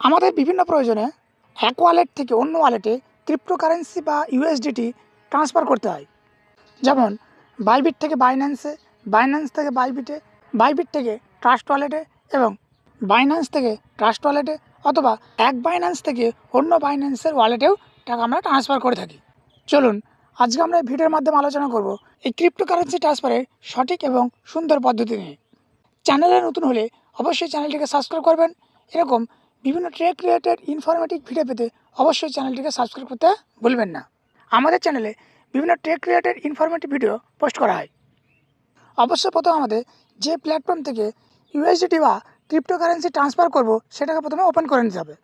আমাদের বিভিন্ন প্রয়োজনে এক ওয়ালেট থেকে অন্য ওয়ালেটে ক্রিপ্টোকারেন্সি বা ইউএসডিটি ট্রান্সফার করতে হয়। যেমন বাইবিট থেকে বাইন্যান্সে বাইন্যান্স থেকে বাইবিটে বাইবিট থেকে ট্রাস্ট ওয়ালেটে এবং বাইন্যান্স থেকে ট্রাস্ট ওয়ালেটে অথবা এক বাইন্যান্স থেকে অন্য বাইন্যান্সের ওয়ালেটেও টাকা আমরা ট্রান্সফার করে থাকি। চলুন, আজকে আমরা ভিডিওর মাধ্যমে আলোচনা করব এই ক্রিপ্টোকারেন্সি ট্রান্সফারের সঠিক এবং সুন্দর পদ্ধতি নিয়ে। চ্যানেলে নতুন হলে অবশ্যই চ্যানেলটিকে সাবস্ক্রাইব করবেন। এরকম বিভিন্ন ট্রেক রিলেটেড ইনফরমেটিভ ভিডিও পেতে অবশ্যই চ্যানেলটিকে সাবস্ক্রাইব করতে ভুলবেন না। আমাদের চ্যানেলে বিভিন্ন trek related informative video post করা হয়। অবশ্য প্রথম আমাদের যে প্ল্যাটফর্ম থেকে ইউএসডিটি বা ক্রিপ্টোকারেন্সি ট্রান্সফার করব, সেটাকে প্রথমে ওপেন করে নিতে হবে।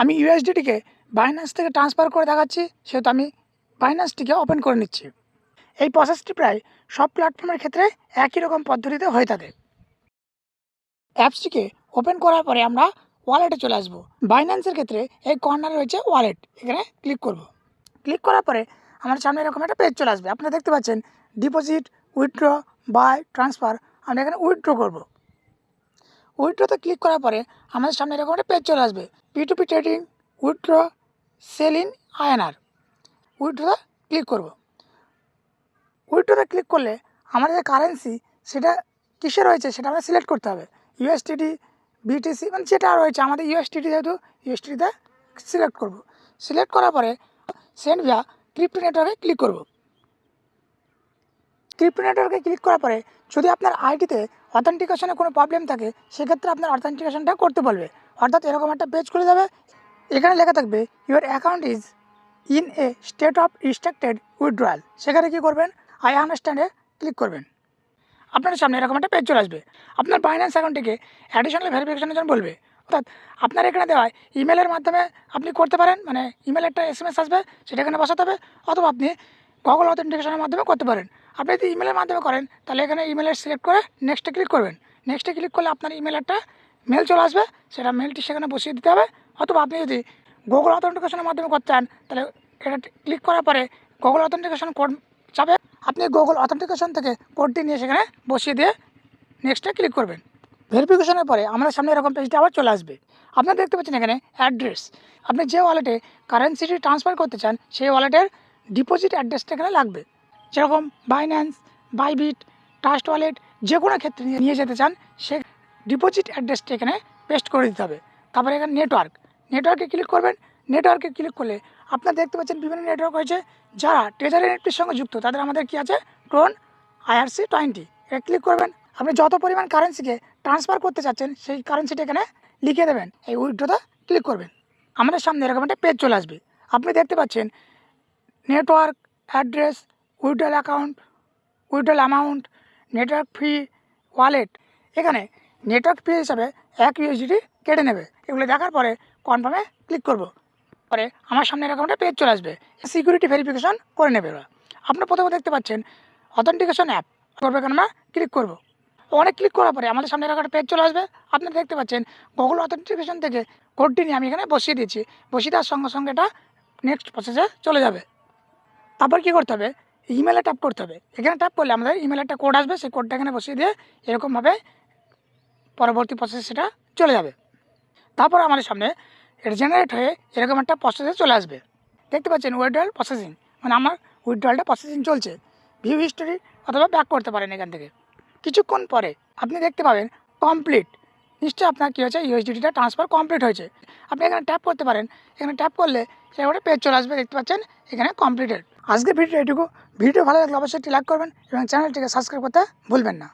আমি ইউএসডিটিকে বাইন্যান্স থেকে ট্রান্সফার করে দেখাচ্ছি, সেহেতু আমি বাইন্যান্সটিকে ওপেন করে নিচ্ছি। এই প্রসেসটি প্রায় সব প্ল্যাটফর্মের ক্ষেত্রে একই রকম পদ্ধতিতে হয়ে থাকে। অ্যাপসটিকে ওপেন করার পরে আমরা ওয়ালেটে চলে আসব। বাইন্যান্সের ক্ষেত্রে এই কর্নারে রয়েছে ওয়ালেট এখানে ক্লিক করব। ক্লিক করার পরে আমার সামনে এরকম একটা পেজ চলে আসবে। আপনারা দেখতে পাচ্ছেন ডিপোজিট উইথড্র বাই ট্রান্সফার আমরা এখানে উইথড্র করব। উইথড্রতে ক্লিক করার পরে আমাদের সামনে এরকম একটা পেজ চলে আসবে। P to P trading withdraw sell in INR উইথড্রতে click করব। উইথড্রতে ক্লিক করলে আমাদের যে কারেন্সি সেটা কিসে রয়েছে, সেটা আমরা সিলেক্ট করতে হবে। ইউএসটিডি বিটিসি মানে যেটা রয়েছে আমাদের ইউএসটিডি যেহেতু ইউএসটিডিতে সিলেক্ট করব। সিলেক্ট করার পরে সেন্ড ভিয়া ক্রিপ্টো নেটওয়ার্কে ক্লিক করব। ক্রিপ্টো নেটওয়ার্কে ক্লিক করার পরে যদি আপনার আইডিতে অথেন্টিকেশনে কোনো প্রবলেম থাকে, সেক্ষেত্রে আপনার অথেন্টিকেশনটা করতে বলবে। অর্থাৎ এরকম একটা পেজ খুলে যাবে, এখানে লেখা থাকবে your account is in a state of restricted withdrawal সেখানে কী করবেন? আই আন্ডারস্ট্যান্ডে ক্লিক করবেন। আপনার সামনে এরকম একটা পেজ চলে আসবে। আপনার বাইন্যান্স অ্যাকাউন্টটিকে অ্যাডিশনাল ভেরিফিকেশনের জন্য বলবে। অর্থাৎ আপনার এখানে দেওয়া ইমেলের মাধ্যমে আপনি করতে পারেন মানে ইমেল একটা এস আসবে, সেটা এখানে বসাতে হবে, অথবা আপনি গুগল অথেন্টিকেশনের মাধ্যমে করতে পারেন। আপনি যদি ইমেলের মাধ্যমে করেন, তাহলে এখানে ইমেলের সিলেক্ট করে নেক্সটে ক্লিক করবেন। নেক্সটে ক্লিক করলে আপনার ইমেল একটা মেল চলে আসবে, সেটা মেলটি সেখানে বসিয়ে দিতে হবে। অথবা আপনি যদি গুগল অথেন্টিকেশনের মাধ্যমে করতে চান, তাহলে এটা ক্লিক করার পরে গুগল অথেন্টিকেশন কোড যাবে আপনি গুগল অথেন্টিকেশন থেকে কোডটি নিয়ে সেখানে বসিয়ে দিয়ে নেক্সটে ক্লিক করবেন। ভেরিফিকেশনের পরে আমাদের সামনে এরকম পেজটা আবার চলে আসবে। আপনারা দেখতে পাচ্ছেন এখানে অ্যাড্রেস আপনি যে ওয়ালেটে কারেন্সিটি ট্রান্সফার করতে চান, সেই ওয়ালেটের ডিপোজিট অ্যাড্রেসটা এখানে লাগবে। যেরকম বাইন্যান্স বাইবিট ট্রাস্ট ওয়ালেট যে কোনো ক্ষেত্রে নিয়ে যেতে চান, সে ডিপোজিট অ্যাড্রেসটা এখানে পেস্ট করে দিতে হবে। তারপরে এখানে নেটওয়ার্ক নেটওয়ার্কে ক্লিক করবেন নেটওয়ার্কে ক্লিক করলে আপনারা দেখতে পাচ্ছেন বিভিন্ন নেটওয়ার্ক হয়েছে যারা ট্রেজারি নেটটির সঙ্গে যুক্ত। তাদের আমাদের কি আছে? Tron IRC twenty. এটা ক্লিক করবেন। আপনি যত পরিমাণ কারেন্সিকে ট্রান্সফার করতে চাচ্ছেন, সেই কারেন্সিটা এখানে লিখে দেবেন। এই উইড্রোতে ক্লিক করবেন। আমাদের সামনে এরকম একটা পেজ চলে আসবে। আপনি দেখতে পাচ্ছেন network address withdrawal account withdrawal amount network fee wallet এখানে নেটওয়ার্ক ফি হিসাবে এক ইউএসডিটি কেটে নেবে। এগুলো দেখার পরে কনফার্মে ক্লিক করব। পরে, আমার সামনে এরকম একটা পেজ চলে আসবে। সিকিউরিটি ভেরিফিকেশন করে নেবে ওরা। আপনার প্রথমে দেখতে পাচ্ছেন অথেন্টিকেশন অ্যাপ করবে কেন আমরা ক্লিক করব। অনেক ক্লিক করার পরে আমাদের সামনে এরকম একটা পেজ চলে আসবে। আপনারা দেখতে পাচ্ছেন গুগল অথেন্টিকেশন থেকে কোডটি নিয়ে আমি এখানে বসিয়ে দিয়েছি। বসিয়ে দেওয়ার সঙ্গে সঙ্গে এটা নেক্সট প্রসেসে চলে যাবে। তারপর কী করতে হবে? ইমেলে ট্যাপ করতে হবে। এখানে ট্যাপ করলে আমাদের ইমেলে একটা কোড আসবে। সেই কোডটা এখানে বসিয়ে দিয়ে এরকমভাবে পরবর্তী প্রসেস সেটা চলে যাবে। তারপর আমাদের সামনে এটা জেনারেট হয়ে এরকম একটা প্রসেসে চলে আসবে। দেখতে পাচ্ছেন উইড্রয়াল প্রসেসিং মানে আমার উইড্রয়ালটা প্রসেসিং চলছে। ভিউ হিস্টোরি অথবা ব্যাক করতে পারেন এখান থেকে। কিছুক্ষণ পরে আপনি দেখতে পাবেন কমপ্লিট নিশ্চয়ই আপনার কী হয়েছে? ইউএসডিটা ট্রান্সফার কমপ্লিট হয়েছে। আপনি এখানে ট্যাপ করতে পারেন। এখানে ট্যাপ করলে একটা পেজ চলে আসবে। দেখতে পাচ্ছেন এখানে কমপ্লিটেড আজকে ভিডিও এটুকু ভিডিও ভালো লাগলে অবশ্যই লাইক করবেন এবং চ্যানেলটিকে সাবস্ক্রাইব করতে ভুলবেন না।